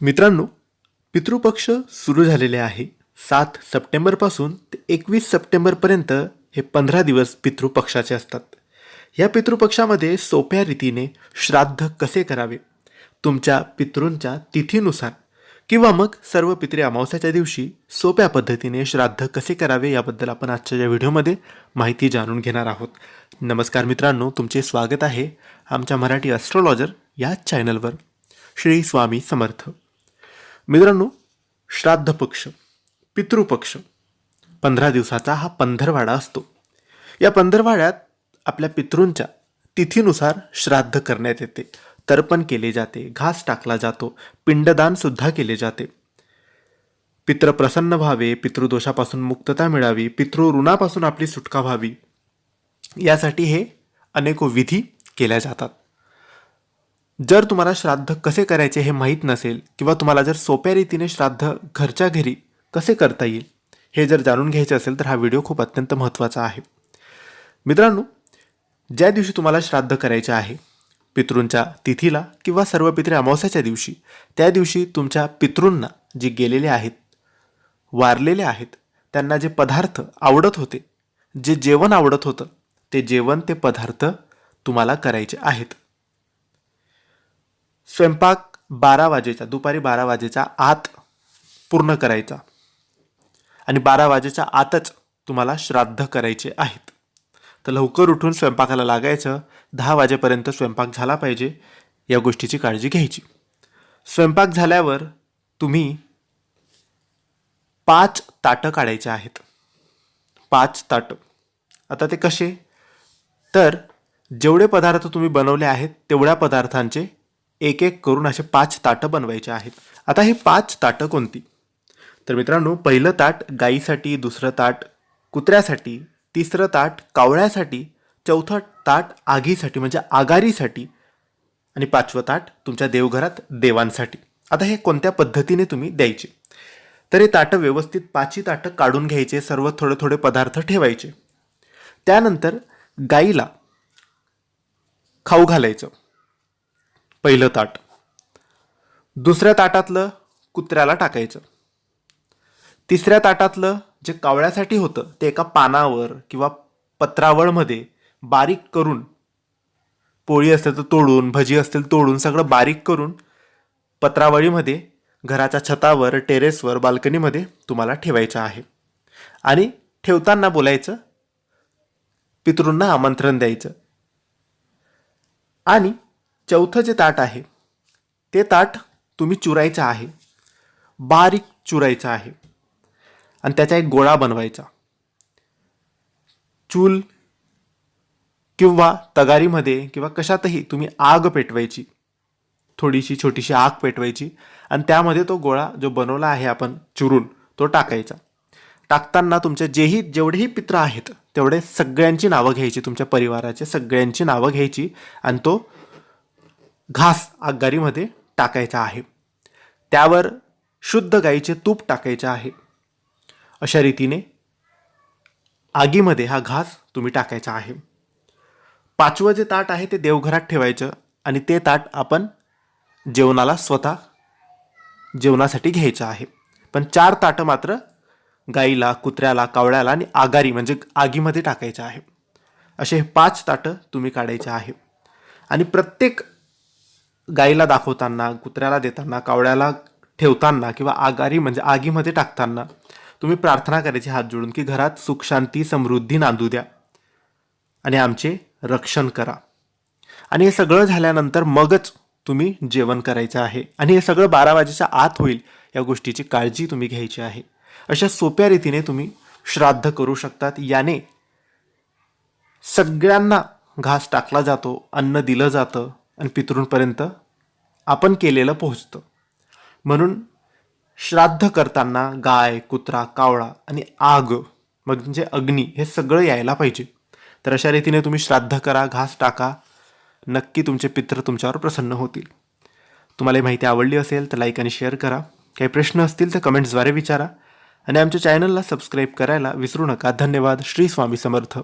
मित्रांनो पितृपक्ष सुरू झालेले आहे. सात सप्टेंबरपासून ते एकवीस सप्टेंबरपर्यंत हे पंधरा दिवस पितृपक्षाचे असतात. या पितृपक्षामध्ये सोप्या रीतीने श्राद्ध कसे करावे? तुमच्या पितृंच्या तिथीनुसार किंवा मग सर्व पितृ अमावस्याच्या दिवशी सोप्या पद्धतीने श्राद्ध कसे करावे याबद्दल आपण आजच्या या व्हिडिओमध्ये माहिती जाणून घेणार आहोत. नमस्कार मित्रांनो तुमचे स्वागत आहे आमच्या मराठी ॲस्ट्रॉलॉजर या चॅनलवर श्री स्वामी समर्थ. मित्रांनो श्राद्ध पक्ष पितृपक्ष पंधरा दिवसाचा हा पंधरवाडा असतो. या पंधरवाड्यात आपल्या पितृंच्या तिथीनुसार श्राद्ध करण्यात येते. तर्पण केले जाते घास टाकला जातो पिंडदानसुद्धा केले जाते. पित्र प्रसन्न व्हावे पितृदोषापासून मुक्तता मिळावी पितृ ऋणापासून आपली सुटका व्हावी. यासाठी हे अनेक विधी केल्या जातात. जर तुम्हाला श्राद्ध कसे करायचे हे माहीत नसेल किंवा तुम्हाला जर सोप्या रीतीने श्राद्ध घरच्या घरी कसे करता येईल हे जर जाणून घ्यायचे असेल तर हा व्हिडिओ खूप अत्यंत महत्त्वाचा आहे. मित्रांनो ज्या दिवशी तुम्हाला श्राद्ध करायचे आहे पितृंच्या तिथीला किंवा सर्व पित्रे अमावस्याच्या दिवशी त्या दिवशी तुमच्या पितृंना जे गेलेले आहेत वारलेले आहेत त्यांना जे पदार्थ आवडत होते जे जेवण आवडत होतं ते जेवण ते पदार्थ तुम्हाला करायचे आहेत. स्वयंपाक बारा वाजेचा दुपारी बारा वाजेच्या आत पूर्ण करायचा. आणि बारा वाजेच्या आतच तुम्हाला श्राद्ध करायचे आहेत. तर लवकर उठून स्वयंपाकाला लागायचं दहा वाजेपर्यंत स्वयंपाक झाला पाहिजे या गोष्टीची काळजी घ्यायची. स्वयंपाक झाल्यावर तुम्ही पाच ताटं काढायचे आहेत. पाच ताटं. आता ते कसे? तर जेवढे पदार्थ तुम्ही बनवले आहेत तेवढ्या पदार्थांचे एक एक करून असे पाच ताटं बनवायचे आहेत. आता हे पाच ताटं कोणती? तर मित्रांनो पहिलं ताट गाईसाठी दुसरं ताट कुत्र्यासाठी तिसरं ताट कावळ्यासाठी चौथं ताट आगीसाठी म्हणजे आगारीसाठी आणि पाचवं ताट तुमच्या देवघरात देवांसाठी. आता हे कोणत्या पद्धतीने तुम्ही द्यायचे? तर हे ताटं व्यवस्थित पाचही ताटं काढून घ्यायचे सर्व थोडे थोडे पदार्थ ठेवायचे. त्यानंतर गाईला खाऊ घालायचं. पहिलं ताट. दुसऱ्या ताटातलं कुत्र्याला टाकायचं. तिसऱ्या ताटातलं जे कावळ्यासाठी होतं ते एका पानावर किंवा पत्रावळमध्ये बारीक करून पोळी असते तर तोडून भजी असतील तोडून सगळं बारीक करून पत्रावळीमध्ये घराच्या छतावर टेरेसवर बाल्कनीमध्ये तुम्हाला ठेवायचं आहे. आणि ठेवताना बोलायचं पितृंना आमंत्रण द्यायचं. आणि चौथं जे ताट आहे ते ताट तुम्ही चुरायचं आहे. बारीक चुरायचं आहे. आणि त्याचा एक गोळा बनवायचा. चूल किंवा तगारीमध्ये किंवा कशातही तुम्ही आग पेटवायची. थोडीशी छोटीशी आग पेटवायची. आणि त्यामध्ये तो गोळा जो बनवला आहे आपण चुरून तो टाकायचा. टाकताना तुमचे जेही जेवढेही पित्र आहेत तेवढे सगळ्यांची नावं घ्यायची. तुमच्या परिवाराचे सगळ्यांची नावं घ्यायची. आणि तो घास आगगारीमध्ये टाकायचा आहे. त्यावर शुद्ध गाईचे तूप टाकायचे आहे. अशा रीतीने आगीमध्ये हा घास तुम्ही टाकायचा आहे. पाचवं जे ताट आहे ते देवघरात ठेवायचं आणि ते ताट आपण जेवणाला स्वतः जेवणासाठी घ्यायचं आहे. पण चार ताटं मात्र गाईला कुत्र्याला कावळ्याला आणि आगारी म्हणजे आगीमध्ये टाकायचं आहे. असे हे पाच ताटं तुम्ही काढायचे आहे. आणि प्रत्येक गाईला दाखवताना कुत्र्याला देताना कावळ्याला ठेवताना किंवा आगारी म्हणजे आगीमध्ये टाकताना तुम्ही प्रार्थना करायची हात जोडून की घरात सुख शांती समृद्धी नांदू द्या आणि आमचे रक्षण करा. आणि हे सगळं झाल्यानंतर मगच तुम्ही जेवण करायचं आहे आणि हे सगळं बारा वाजेच्या आत होईल या गोष्टीची काळजी तुम्ही घ्यायची आहे. अशा सोप्या रीतीने तुम्ही श्राद्ध करू शकतात. याने सगळ्यांना घास टाकला जातो अन्न दिलं जातं आणि पितृंपर्यंत आपण केलेलं पोहोचतं. म्हणून श्राद्ध करताना गाय कुत्रा कावळा आणि आग मग म्हणजे अग्नी हे सगळं यायला पाहिजे. तर अशा रीतीने तुम्ही श्राद्ध करा घास टाका नक्की तुमचे पित्र तुमच्यावर प्रसन्न होतील. तुम्हाला माहिती आवडली असेल तर लाईक आणि शेअर करा. काही प्रश्न असतील तर कमेंट्सद्वारे विचारा. आणि आमच्या चॅनलला सबस्क्राईब करायला विसरू नका. धन्यवाद. श्री स्वामी समर्थ.